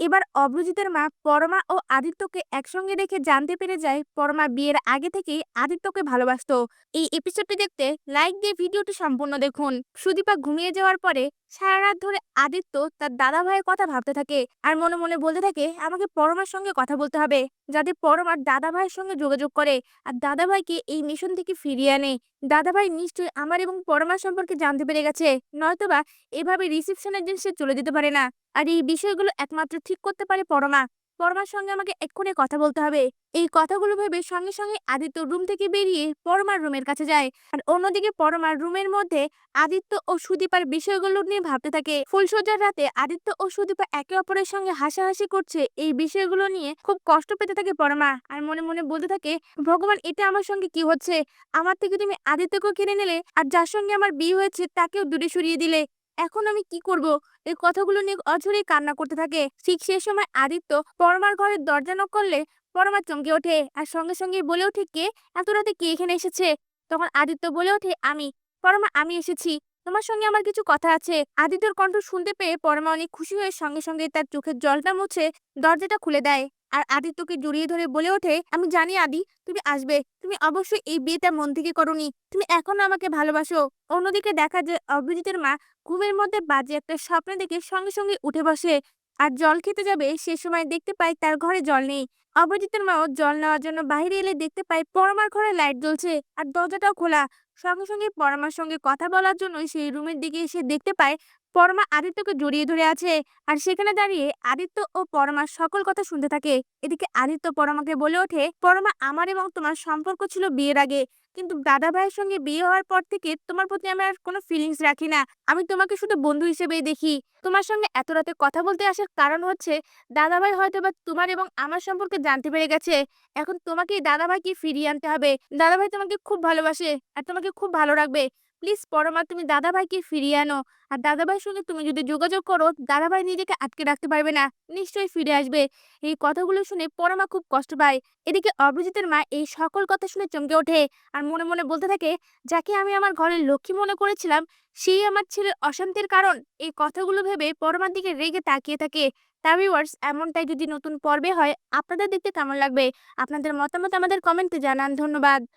এবার অভ্রজিতের মা পরমা ও আদিত্যকে একসঙ্গে দেখে জানতে পেরে যায় পরমা বিয়ের আগে থেকেই আদিত্যকে ভালোবাসতো। এই এপিসোডটি দেখতে লাইক দিয়ে ভিডিওটি সম্পূর্ণ দেখুন। সুদীপা ঘুমিয়ে যাওয়ার পরে সারা রাত ধরে আদিত্য তার দাদা ভাইয়ের কথা ভাবতে থাকে আর মনে মনে বলতে থাকে, আমাকে পরমার সঙ্গে কথা বলতে হবে যাতে পরমার দাদা ভাইয়ের সঙ্গে যোগাযোগ করে আর দাদা ভাইকে এই মিশন থেকে ফিরিয়ে আনে। দাদা ভাই নিশ্চয়ই আমার এবং পরমার সম্পর্কে জানতে পেরে গেছে, নয়তোবা এভাবে রিসেপশনের দিন সে চলে যেতে পারে না। আর এই বিষয়গুলো একমাত্র ঠিক করতে পারে পরমা। পরমার সঙ্গে আমাকে এক্ষুনি কথা বলতে হবে। এই কথাগুলো ভেবে সঙ্গে সঙ্গে আদিত্য রুম থেকে বেরিয়ে পরমার রুমের কাছে যায়। আর অন্যদিকে পরমার রুমের মধ্যে আদিত্য ও সুদীপার বিষয়গুলো নিয়ে ভাবতে থাকে। ফুলসজ্জার রাতে আদিত্য ও সুদীপা একে অপরের সঙ্গে হাসাহাসি করছে। এই বিষয়গুলো নিয়ে খুব কষ্ট পেতে থাকে পরমা। আর মনে মনে বলতে থাকে, ভগবান, এটা আমার সঙ্গে কি হচ্ছে? আমার থেকে তুমি আদিত্যকে কিনে নিলে, আর যার সঙ্গে আমার বিয়ে হয়েছে তাকেও দূরে সরিয়ে দিলে। এখন আমি কি করব? এই কথাগুলো নিয়ে অঝরে কান্না করতে থাকে। ঠিক সেই সময় আদিত্য পরমার ঘরের দরজা নক করলে পরমার চমকে ওঠে আর সঙ্গে সঙ্গে বলে ওঠে, কে? এত রাতে কে এখানে এসেছে? তখন আদিত্য বলে ওঠে, আমি। পরমা, আমি এসেছি। তোমার সঙ্গে আমার কিছু কথা আছে। আদিত্যর কণ্ঠ শুনতে পেয়ে পরমা অনেক খুশি হয়ে সঙ্গে সঙ্গে তার চোখের জলটা মুছে দরজাটা খুলে দেয়। আর আদিত্যকে জড়িয়ে ধরে বলে ওঠে, আমি জানি আদি, তুমি আসবে। তুমি অবশ্যই এই বিয়েটা মন থেকে করনি। তুমি এখনও আমাকে ভালোবাসো। অন্যদিকে দেখা যায়, অভিজিতের মা ঘুমের মধ্যে বাজে একটা স্বপ্ন দেখে সঙ্গে সঙ্গে উঠে বসে। আর জল খেতে যাবে, সে সময় দেখতে পায় তার ঘরে জল নেই। অভিজিতের মাও জল নেওয়ার জন্য বাইরে এলে দেখতে পায় পরমার ঘরে লাইট জ্বলছে, আর দরজাটাও খোলা। সঙ্গে সঙ্গে পরামার সঙ্গে কথা বলার জন্য সেই রুমের দিকে এসে দেখতে পায়। পরমা আদিত্যকে জড়িয়ে ধরে আছে। আর সেখানে দাঁড়িয়ে আদিত্য ও পরমার সকল কথা শুনতে থাকে। এদিকে আদিত্য পরমাকে বলে ওঠে, পরমা, আমার এবং তোমার সম্পর্ক ছিল বিয়ের আগে। কিন্তু দাদা ভাইয়ের সঙ্গে বিয়ে হওয়ার পর থেকে তোমার প্রতি আমি আর কোনো ফিলিংস রাখি না। আমি তোমাকে শুধু বন্ধু হিসেবেই দেখি। তোমার সঙ্গে এত রাতে কথা বলতে আসার কারণ হচ্ছে দাদা ভাই হয়তো বা তোমার এবং আমার সম্পর্কে জানতে পেরে গেছে। এখন তোমাকে দাদা ভাইকে ফিরিয়ে আনতে হবে। দাদা ভাই তোমাকে খুব ভালোবাসে, আর তোমাকে খুব ভালো রাখবে। প্লিজ পরমা, তুমি দাদা ভাইকে ফিরিয়ে আনো। আর দাদা ভাইয়ের সঙ্গে তুমি যদি যোগাযোগ করো দাদা ভাই নিজেকে আটকে রাখতে পারবে না, নিশ্চয়ই ফিরে আসবে। এই কথাগুলো শুনে পরমা খুব কষ্ট পায়। এদিকে অভিজিতের মা এই সকল কথা শুনে চমকে ওঠে আর মনে মনে বলতে থাকে, যাকে আমি আমার ঘরের লক্ষ্মী মনে করেছিলাম, সেই আমার ছেলের অশান্তির কারণ। এই কথাগুলো ভেবে পরমার দিকে রেগে তাকিয়ে থাকে। তা ভিউয়ার্স এমনটাই যদি নতুন পর্বে হয়, আপনাদের দেখতে কেমন লাগবে? আপনাদের মতামত আমাদের কমেন্টে জানান। ধন্যবাদ।